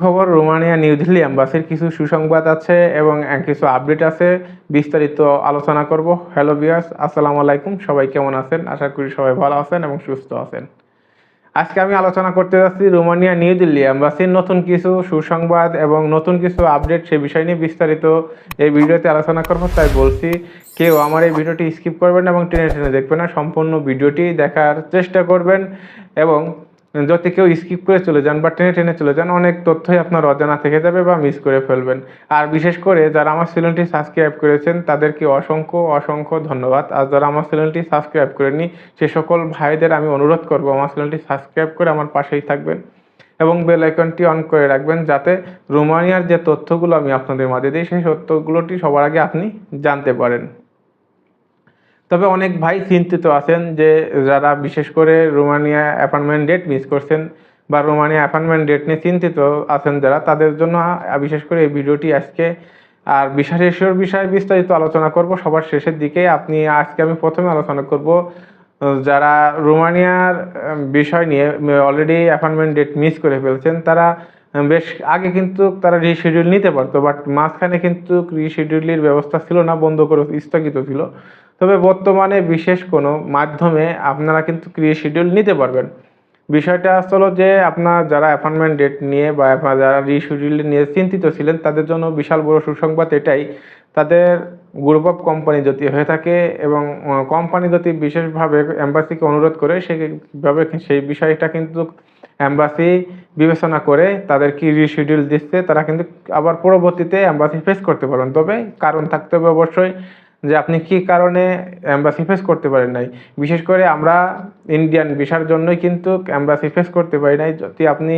খবর, Romania, new Delhi অ্যাম্বাসির কিছু সুসংবাদ আছে এবং কিছু আপডেট আছে। বিস্তারিত আলোচনা করব। হ্যালো বিয়ার্স আসসালামু আলাইকুম। সবাই কেমন আছেন? আশা করি সবাই ভালো আছেন এবং সুস্থ আছেন। আজকে আমি আলোচনা করতে যাচ্ছি রোমানিয়া, নিউ দিল্লি অ্যাম্বাসির নতুন কিছু সুসংবাদ এবং নতুন কিছু আপডেট সে বিষয় নিয়ে বিস্তারিত এই ভিডিওতে আলোচনা করব। তাই বলছি, কেউ আমার এই ভিডিওটি স্কিপ করবেন এবং টেনে টেনে দেখবেন না। সম্পূর্ণ ভিডিওটি দেখার চেষ্টা করবেন এবং যদি কেউ স্কিপ করে চলে যান বা টেনে টেনে চলে যান, অনেক তথ্যই আপনার অজানা থেকে যাবে বা মিস করে ফেলবেন। আর বিশেষ করে যারা আমার চ্যানেলটি সাবস্ক্রাইব করেছেন, তাদেরকে অসংখ্য অসংখ্য ধন্যবাদ। আর যারা আমার চ্যানেলটি সাবস্ক্রাইব করেননি, সে সকল ভাইদের আমি অনুরোধ করব আমার চ্যানেলটি সাবস্ক্রাইব করে আমার পাশেই থাকবেন এবং বেল আইকনটি অন করে রাখবেন যাতে রোমানিয়ার যে তথ্যগুলো আমি আপনাদের মাঝে দিই, সেই তথ্যগুলোটি সবার আগে আপনি জানতে পারেন। তবে অনেক ভাই চিন্তিত আছেন যে যারা বিশেষ করে রোমানিয়া অ্যাপয়েন্টমেন্ট ডেট মিস করছেন বা রোমানিয়া অ্যাপয়েন্টমেন্ট ডেট নিয়ে চিন্তিত আছেন যারা, তাদের জন্য বিশেষ করে এই ভিডিওটি আজকে আর বিশেষের বিষয়ে বিস্তারিত আলোচনা করব। সবার শেষের দিকে আপনি আজকে আমি প্রথমে আলোচনা করব যারা রোমানিয়ার বিষয় নিয়ে অলরেডি অ্যাপয়েন্টমেন্ট ডেট মিস করে ফেলছেন, তারা বেশ আগে কিন্তু তারা রিশিডিউল নিতে পারতো বাট মাঝখানে কিন্তু রিশিডিউলের ব্যবস্থা ছিল না, বন্ধ করে স্থগিত ছিল। তবে বর্তমানে বিশেষ কোনো মাধ্যমে আপনারা কিন্তু রিশিডিউল নিতে পারবেন। বিষয়টা আসলে যে আপনার যারা অ্যাপয়েন্টমেন্ট ডেট নিয়ে বা আপনার যারা রিশিডিউল নিয়ে চিন্তিত ছিলেন, তাদের জন্য বিশাল বড় সুসংবাদ এটাই, তাদের গ্রুপ অফ কোম্পানি যদি হয়ে থাকে এবং কোম্পানি যদি বিশেষভাবে অ্যাম্বাসিকে অনুরোধ করে সেভাবে সেই বিষয়টা কিন্তু অ্যাম্বাসি বিবেচনা করে তাদের কি রিশিডিউল দিচ্ছে, তারা কিন্তু আবার পরবর্তীতে অ্যাম্বাসি ফেস করতে পারবেন। তবে কারণ থাকতে হবে অবশ্যই যে আপনি কি কারণে এম্বাসি ফেস করতে পারেন নাই? বিশেষ করে আমরা ইন্ডিয়ান ভিসার জন্যই কিন্তু এম্বাসি ফেস করতে পারি নাই। যদি আপনি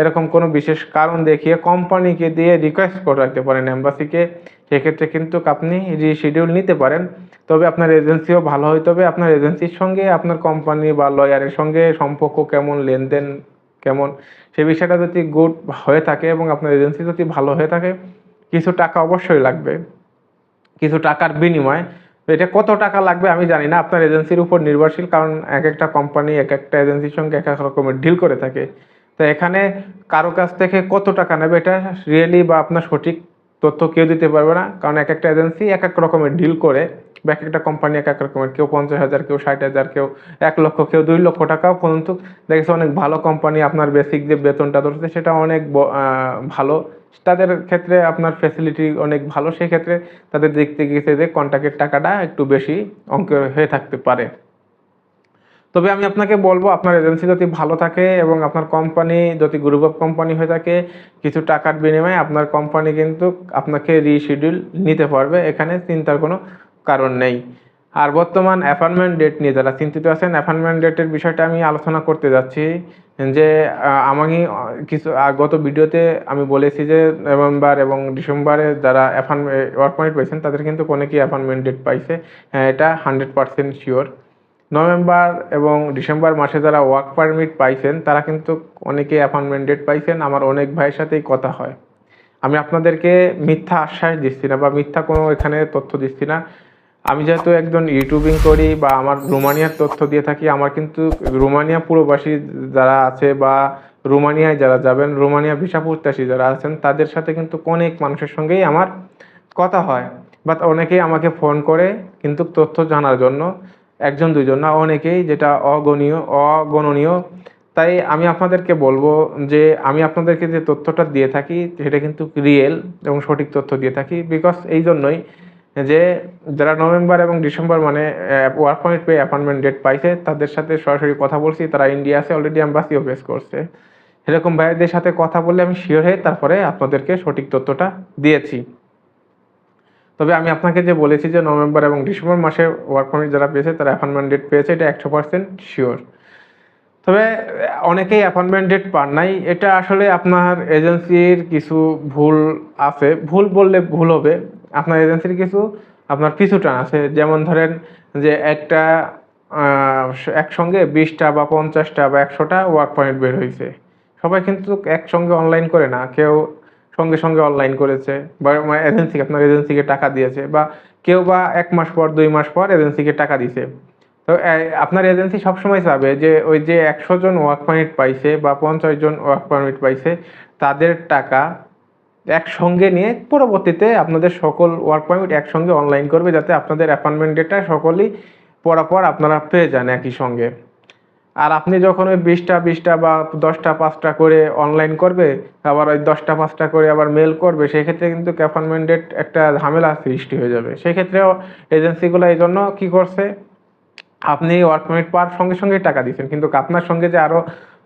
এরকম কোনো বিশেষ কারণ দেখিয়ে কোম্পানিকে দিয়ে রিকোয়েস্ট করে রাখতে পারেন অ্যাম্বাসিকে সেক্ষেত্রে কিন্তু আপনি রিশিডিউল নিতে পারেন। তবে আপনার এজেন্সিও ভালো হইতে হবে। আপনার এজেন্সির সঙ্গে আপনার কোম্পানি বা লয়ারের সঙ্গে সম্পর্ক কেমন, লেনদেন কেমন, সে বিষয়টা যদি গুড হয়ে থাকে এবং আপনার এজেন্সি যদি ভালো হয়ে থাকে, কিছু টাকা অবশ্যই লাগবে। কিছু টাকার বিনিময়ে। এটা কত টাকা লাগবে আমি জানি না। আপনার এজেন্সির উপর নির্ভরশীল, কারণ এক একটা কোম্পানি এক একটা এজেন্সির সঙ্গে এক এক রকমের ডিল করে থাকে। তো এখানে কারও কাছ থেকে কত টাকা নেবে, এটা রিয়েলি বা আপনার সঠিক তথ্য কেউ দিতে পারবে না। কারণ এক একটা এজেন্সি এক এক রকমের ডিল করে, বা এক একটা কোম্পানি এক এক রকমের, কেউ পঞ্চাশ হাজার, কেউ ষাট হাজার, কেউ এক লক্ষ, কেউ দুই লক্ষ টাকাও পর্যন্ত। দেখেছে অনেক ভালো কোম্পানি আপনার বেসিক যে বেতনটা ধরছে, সেটা অনেক ভালো। তাদের ক্ষেত্রে আপনার ফ্যাসিলিটি অনেক ভালো, সেক্ষেত্রে তাদের দেখতে গেছে যে কন্ট্যাক্টের টাকাটা একটু বেশি অঙ্কের হয়ে থাকতে পারে। তবে আমি আপনাকে বলব, আপনার এজেন্সি যদি ভালো থাকে এবং আপনার কোম্পানি যদি গ্রুপ অফ কোম্পানি হয়ে থাকে, কিছু টাকার বিনিময়ে আপনার কোম্পানি কিন্তু আপনাকে রিশিডিউল নিতে পারবে, এখানে চিন্তার কোনো কারণ নেই। আর বর্তমান অ্যাপয়েন্টমেন্ট ডেট নিয়ে যারা চিন্তিত আছেন অ্যাপয়েন্টমেন্ট ডেটের বিষয়টা আমি আলোচনা করতে যাচ্ছি যে আমি কিছু গত ভিডিওতে আমি বলেছি যে নভেম্বর এবং ডিসেম্বরে যারা অ্যাপয়েন্টমেন্ট ওয়ার্ক পয়েন্ট পেয়েছেন, তাদের কিন্তু অনেকেই অ্যাপয়েন্টমেন্ট ডেট পাইছে। হ্যাঁ এটা হান্ড্রেড পার্সেন্ট শিওর নভেম্বর এবং ডিসেম্বর মাসে যারা ওয়ার্ক পারমিট পাইছেন, তারা কিন্তু অনেকেই অ্যাপয়েন্টমেন্ট ডেট পাইছেন। আমার অনেক ভাইয়ের সাথেই কথা হয়। আমি আপনাদেরকে মিথ্যা আশ্বাস দিচ্ছি না বা মিথ্যা কোনো এখানে তথ্য দিচ্ছি না। আমি যেহেতু একজন ইউটিউবিং করি বা আমার রোমানিয়ার তথ্য দিয়ে থাকি, আমার কিন্তু রোমানিয়া পুরোবাসী যারা আছে বা রোমানিয়ায় যারা যাবেন, রোমানিয়া ভিসা প্রত্যাশী যারা আছেন, তাদের সাথে কিন্তু অনেক মানুষের সঙ্গেই আমার কথা হয়। বাট অনেকেই আমাকে ফোন করে কিন্তু তথ্য জানার জন্য, একজন, দুইজন না, অনেকেই যেটা অগণীয়, অগণনীয়। তাই আমি আপনাদেরকে বলব যে, আমি আপনাদেরকে যে তথ্যটা দিয়ে থাকি, সেটা কিন্তু রিয়েল এবং সঠিক তথ্য দিয়ে থাকি। বিকজ এই জন্যই যে যারা নভেম্বর এবং ডিসেম্বর মানে ওয়ার্ক পারমিট পেয়ে অ্যাপয়েন্টমেন্ট ডেট পাইছে, তাদের সাথে সরাসরি কথা বলছি। তারা ইন্ডিয়া আছে অলরেডি অ্যাম্বাসিও ফেস করছে। এরকম ভাইদের সাথে কথা বললে আমি শিওর হয়ে তারপরে আপনাদেরকে সঠিক তথ্যটা দিয়েছি। তবে আমি আপনাকে যে বলেছি যে নভেম্বর এবং ডিসেম্বর মাসে ওয়ার্ক পারমিট যারা পেয়েছে, তারা অ্যাপয়েন্টমেন্ট ডেট পেয়েছে, এটা একশো পার্সেন্ট শিওর তবে অনেকেই অ্যাপয়েন্টমেন্ট ডেট পান নাই। এটা আসলে আপনার এজেন্সির কিছু ভুল আছে। ভুল বললে ভুল হবে। আপনার এজেন্সির কিছু, আপনার পিছু টান আছে। যেমন ধরেন যে একটা একসঙ্গে বিশটা বা পঞ্চাশটা বা একশোটা ওয়ার্ক পয়েন্ট বের হয়েছে। সবাই কিন্তু একসঙ্গে অনলাইন করে না, কেউ সঙ্গে সঙ্গে অনলাইন করেছে বা এজেন্সিকে আপনার এজেন্সিকে টাকা দিয়েছে বা কেউ বা এক মাস পর, দুই মাস পর এজেন্সিকে টাকা দিছে তো আপনার এজেন্সি সবসময় চাবে যে ওই যে একশো জন ওয়ার্ক পারমিট পাইছে বা পঞ্চাশ জন ওয়ার্ক পারমিট পাইছে, তাদের টাকা একসঙ্গে নিয়ে পরবর্তীতে আপনাদের সকল ওয়ার্ক পারমিট একসঙ্গে অনলাইন করবে যাতে আপনাদের অ্যাপয়েন্টমেন্ট ডেটটা সকলেই পরাপর আপনারা পেয়ে যান একই সঙ্গে। আর আপনি যখন ওই বিশটা বিশটা বা দশটা, পাঁচটা করে অনলাইন করবে, আবার ওই দশটা, পাঁচটা করে আবার মেল করবে, সেক্ষেত্রে কিন্তু ডেট একটা ঝামেলা সৃষ্টি হয়ে যাবে। সেক্ষেত্রেও এজেন্সিগুলো এই জন্য কী করছে? আপনি ওয়ার্ক পারমিট পাওয়ার সঙ্গে সঙ্গে টাকা দিচ্ছেন। কিন্তু আপনার সঙ্গে যে আরও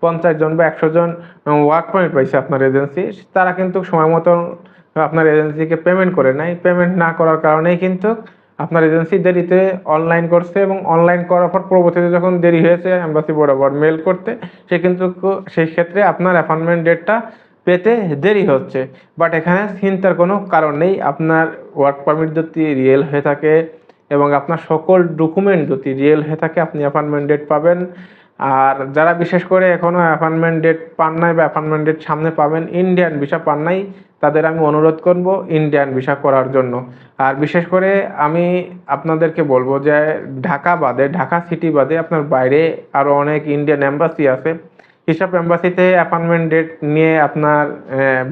পঞ্চাশ জন বা একশো জন ওয়ার্ক পারমিট পাইছে আপনার এজেন্সি তারা কিন্তু সময় মতন আপনার এজেন্সিকে পেমেন্ট করে নাই। পেমেন্ট না করার কারণেই কিন্তু আপনার এজেন্সি দেরিতে অনলাইন করছে এবং অনলাইন করার পর পরবর্তীতে যখন দেরি হয়েছে অ্যাম্বাসি বরাবর মেল করতে, সে কিন্তু সেই ক্ষেত্রে আপনার অ্যাপয়েন্টমেন্ট ডেটটা পেতে দেরি হচ্ছে। বাট এখানে চিন্তার কোনো কারণ নেই, আপনার ওয়ার্ক পারমিট যদি রিয়েল হয়ে থাকে এবং আপনার সকল ডকুমেন্ট যদি রিয়েল হয়ে থাকে, আপনি অ্যাপয়েন্টমেন্ট ডেট পাবেন। আর যারা বিশেষ করে এখনও অ্যাপয়েন্টমেন্ট ডেট পান নাই বা অ্যাপয়েন্টমেন্ট ডেট সামনে পাবেন ইন্ডিয়ান ভিসা পান নাই, তাদের আমি অনুরোধ করব ইন্ডিয়ান ভিসা করার জন্য। আর বিশেষ করে আমি আপনাদেরকে বলব যে, ঢাকা বাদে, ঢাকা সিটি বাদে আপনার বাইরে আরও অনেক ইন্ডিয়ান এম্বাসি আছে। হিসাব এম্বাসিতে অ্যাপয়েন্টমেন্ট ডেট নিয়ে আপনার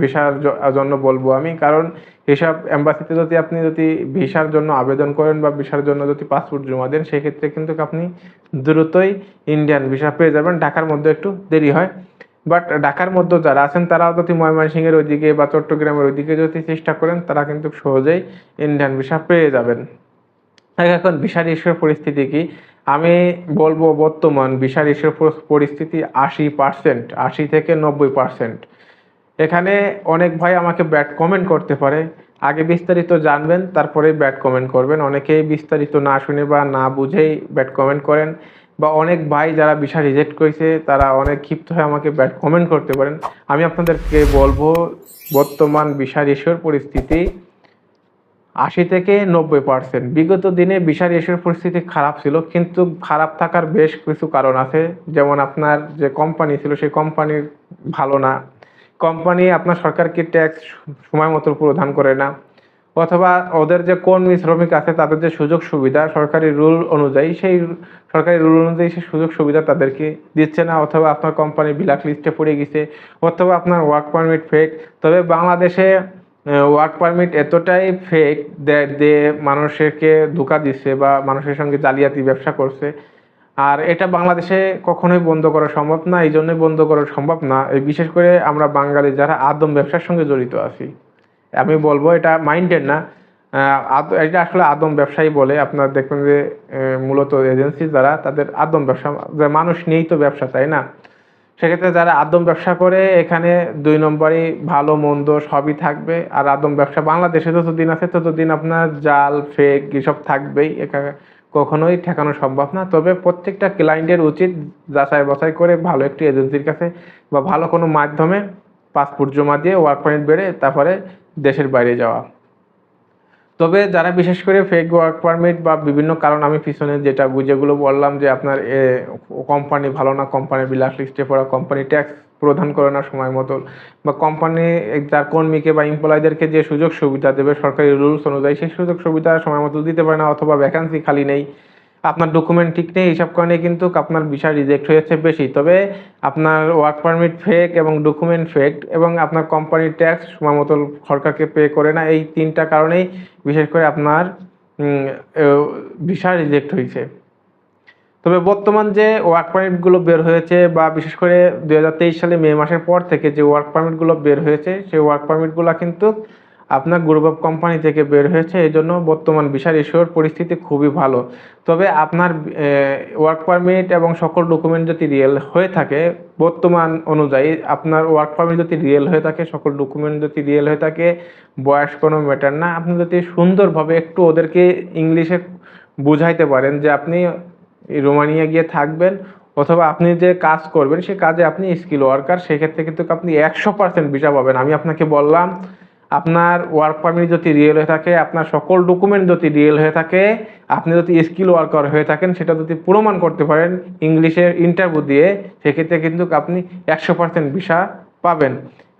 ভিসার জন্য বলব আমি। কারণ হিসাব এম্বাসিতে যদি আপনি যদি ভিসার জন্য আবেদন করেন বা ভিসার জন্য যদি পাসপোর্ট জমা দেন, সেক্ষেত্রে কিন্তু আপনি দ্রুতই ইন্ডিয়ান ভিসা পেয়ে যাবেন। ঢাকার মধ্যে একটু দেরি হয়। বাট ঢাকার মধ্যে যারা আছেন তারাও যদি ময়মনসিংহের ওইদিকে বা চট্টগ্রামের ওইদিকে যদি চেষ্টা করেন, তারা কিন্তু সহজেই ইন্ডিয়ান ভিসা পেয়ে যাবেন। এখন ভিসার ইস্যুর পরিস্থিতি কি? আমি বলব বর্তমান ভিসার ইস্যুর পরিস্থিতি আশি পার্সেন্ট আশি থেকে নব্বই পার্সেন্ট এখানে অনেক ভাই আমাকে ব্যাড কমেন্ট করতে পারে। আগে বিস্তারিত জানবেন, তারপরে ব্যাড কমেন্ট করবেন। অনেকেই বিস্তারিত না শুনে বা না বুঝেই ব্যাড কমেন্ট করেন বা অনেক ভাই যারা ভিসা রিজেক্ট করেছে, তারা অনেক ক্ষিপ্ত হয়ে আমাকে ব্যাড কমেন্ট করতে পারেন। আমি আপনাদেরকে বলব, বর্তমান ভিসার ইস্যুর পরিস্থিতি আশি থেকে নব্বই পার্সেন্ট বিগত দিনে বিশাল এসের পরিস্থিতি খারাপ ছিল, কিন্তু খারাপ থাকার বেশ কিছু কারণ আছে। যেমন আপনার যে কোম্পানি ছিল, সেই কোম্পানির ভালো না। কোম্পানি আপনার সরকারকে ট্যাক্স সময় মতো প্রদান করে না। অথবা ওদের যে কর্মী শ্রমিক আছে, তাদের যে সুযোগ সুবিধা, সরকারি রুল অনুযায়ী সেই সরকারি রুল অনুযায়ী সেই সুযোগ সুবিধা তাদেরকে দিচ্ছে না। অথবা আপনার কোম্পানি ব্ল্যাক লিস্টে পড়ে গেছে, অথবা আপনার ওয়ার্ক পারমিট ফেক তবে বাংলাদেশে ওয়ার্ক পারমিট এতটাই ফেক দিয়ে মানুষকে ধোকা দিচ্ছে বা মানুষের সঙ্গে জালিয়াতি ব্যবসা করছে আর এটা বাংলাদেশে কখনোই বন্ধ করা সম্ভব না, এই জন্যই বন্ধ করা সম্ভব না। এই বিশেষ করে আমরা বাঙালি যারা আদম ব্যবসার সঙ্গে জড়িত আছি। আমি বলব এটা মাইন্ডেড না। এটা আসলে আদম ব্যবসায়ী বলে। আপনার দেখবেন যে মূলত এজেন্সি যারা, তাদের আদম ব্যবসা, যে মানুষ নিয়েই তো ব্যবসা, তাই না? সেক্ষেত্রে যারা আদম ব্যবসা করে, এখানে দুই নম্বরই ভালো, মন্দ সবই থাকবে। আর আদম ব্যবসা বাংলাদেশে যতদিন আছে, ততদিন আপনার জাল, ফেক, এসব থাকবেই। এখানে কখনোই ঠেকানো সম্ভব না। তবে প্রত্যেকটা ক্লায়েন্টের উচিত যাচাই বাছাই করে ভালো একটি এজেন্সির কাছে বা ভালো কোনো মাধ্যমে পাসপোর্ট জমা দিয়ে ওয়ার্ক পারমিট বেড়ে তারপরে দেশের বাইরে যাওয়া। তবে যারা বিশেষ করে ফেক ওয়ার্ক পারমিট বা বিভিন্ন কারণ আমি পিছনে যেটা বুঝেগুলো বললাম যে আপনার কোম্পানি ভালো না কোম্পানি বিলাস লিস্টে পড়া কোম্পানি ট্যাক্স প্রদান করে না সময় মতো, বা কোম্পানি তার কর্মীকে বা এমপ্লয়ীদেরকে যে সুযোগ সুবিধা দেবে সরকারি রুলস অনুযায়ী, সেই সুযোগ সুবিধা সময় মতো দিতে পারে না অথবা ভ্যাকান্সি খালি নেই। আপনার ডকুমেন্ট ঠিক নেই, এইসব কারণে কিন্তু আপনার ভিসা রিজেক্ট হয়েছে বেশি। তবে আপনার ওয়ার্ক পারমিট ফেক এবং ডকুমেন্ট ফেক এবং আপনার কোম্পানির ট্যাক্স সময় মতো সরকারকে পে করে না, এই তিনটা কারণেই বিশেষ করে আপনার ভিসা রিজেক্ট হয়েছে। তবে বর্তমান যে ওয়ার্ক পারমিটগুলো বের হয়েছে বা বিশেষ করে দু হাজার তেইশ সালে মে মাসের পর থেকে যে ওয়ার্ক পারমিটগুলো বের হয়েছে, সেই ওয়ার্ক পারমিটগুলো কিন্তু আপনার গ্রুপ অফ কোম্পানি থেকে বের হয়েছে এই জন্য বর্তমান বিশাল ইস্যুর পরিস্থিতি খুবই ভালো। তবে আপনার ওয়ার্ক পারমিট এবং সকল ডকুমেন্ট যদি রিয়েল হয়ে থাকে, বর্তমান অনুযায়ী আপনার ওয়ার্ক পারমিট যদি রিয়েল হয়ে থাকে, সকল ডকুমেন্ট যদি রিয়েল হয়ে থাকে, বয়স কোনো ম্যাটার না। আপনি যদি সুন্দরভাবে একটু ওদেরকে ইংলিশে বুঝাইতে পারেন যে আপনি রোমানিয়া গিয়ে থাকবেন, অথবা আপনি যে কাজ করবেন, সে কাজে আপনি স্কিল ওয়ার্কার সেক্ষেত্রে কিন্তু আপনি একশো পার্সেন্ট ভিসা পাবেন। আমি আপনাকে বললাম আপনার ওয়ার্ক পারমিট যদি রিয়েল হয়ে থাকে, আপনার সকল ডকুমেন্ট যদি রিয়েল হয়ে থাকে, আপনি যদি স্কিল ওয়ার্কার হয়ে থাকেন, সেটা যদি প্রমাণ করতে পারেন ইংলিশের ইন্টারভিউ দিয়ে, সেক্ষেত্রে কিন্তু আপনি একশো পার্সেন্ট ভিসা পাবেন।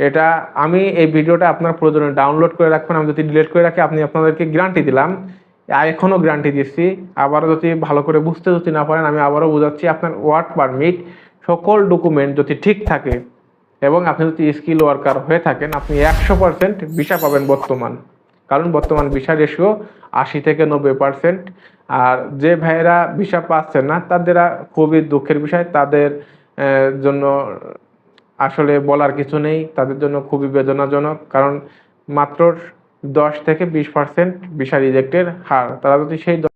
এটা আমি এই ভিডিওটা আপনার প্রয়োজনে ডাউনলোড করে রাখবেন। আমি যদি ডিলিট করে রাখি, আপনি আপনাদেরকে গ্যারান্টি দিলাম। এখনও গ্যারান্টি দিচ্ছি। আবারও যদি ভালো করে বুঝতে যদি না পারেন, আমি আবারও বোঝাচ্ছি আপনার ওয়ার্ক পারমিট সকল ডকুমেন্ট যদি ঠিক থাকে। এবং আপনি যদি স্কিল ওয়ার্কার হয়ে থাকেন, আপনি একশো পার্সেন্ট ভিসা পাবেন বর্তমান। কারণ বর্তমান ভিসা রেশিও আশি থেকে নব্বই পার্সেন্ট আর যে ভাইয়েরা ভিসা পাচ্ছেন না, তাদের খুবই দুঃখের বিষয়। তাদের জন্য আসলে বলার কিছু নেই। তাদের জন্য খুবই বেদনাজনক। কারণ মাত্র দশ থেকে বিশ পার্সেন্ট ভিসা রিজেক্টের হার। তারা যদি সেই